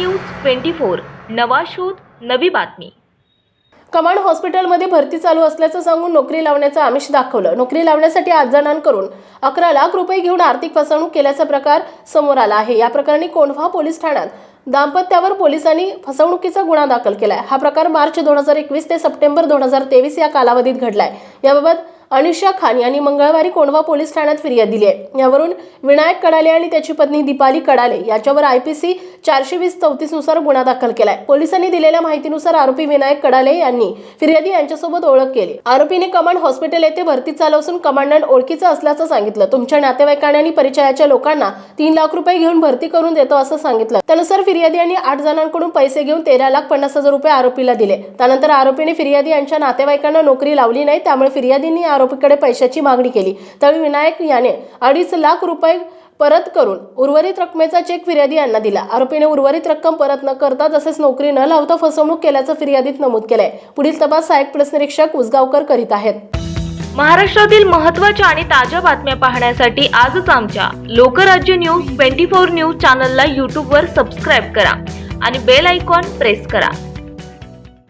News twenty four नवा शोध नवी बातमी. कमांड हॉस्पिटलमध्ये भरती चालू असल्याचं सांगून नोकरी लावण्याचं आमिष दाखवलं. नोकरी लावण्यासाठी आठ जणांकडून अकरा लाख रुपये घेऊन आर्थिक फसवणूक केल्याचा प्रकार समोर आला आहे. या प्रकरणी कोंढवा पोलीस ठाण्यात दाम्पत्यावर पोलिसांनी फसवणुकीचा गुन्हा दाखल केलाय. हा प्रकार मार्च दोन हजार एकवीस ते सप्टेंबर दोन हजार तेवीस या कालावधीत घडलाय. याबाबत अनिशा खान यांनी मंगळवारी कोंढवा पोलीस ठाण्यात फिर्याद दिली आहे. यावरून विनायक कडाले आणि त्याची पत्नी दीपाली कडाले याच्यावर आयपीसी चारशे वीस चौतीसनुसार गुन्हा दाखल केलाय. पोलिसांनी दिलेल्या माहितीनुसार आरोपी विनायक कडाले यांनी फिर्यादी यांच्यासोबत ओळख केली. आरोपीने कमांड हॉस्पिटल येथे भरती चालू असून कमांडंट ओळखीचं असल्याचं सांगितलं. तुमच्या नातेवाईकांनी आणि परिचयाच्या लोकांना तीन लाख रुपये घेऊन भरती करून देतो असं सांगितलं. त्यानुसार फिर्यादी यांनी आठ जणांकडून पैसे घेऊन तेरा लाख पन्नास हजार रुपये आरोपीला दिले. त्यानंतर आरोपीने फिर्यादी यांच्या नातेवाईकांना नोकरी लावली नाही त्यामुळे फिर्यादींनी आरोपीकडे पैशाची मागणी केली. त्यावेळी विनायक याने अडीच लाख रुपये परत करून उर्वरित रकमेचा चेक फिर्यादी यांना दिला. आरोपीने उर्वरित रक्कम परत न करता तसेच नोकरी न लावता फसवणूक केल्याचं फिर्यादीत नमूद केलंय. पुढील तपास सहाय्यक पोलीस निरीक्षक उसगावकर करीत आहेत. महाराष्ट्रातील महत्त्वाच्या आणि ताज्या बातम्या पाहण्यासाठी आजच आमच्या Lokrajya news twenty four news चॅनलला यूट्यूबवर सबस्क्राईब करा आणि बेल आयकॉन प्रेस करा.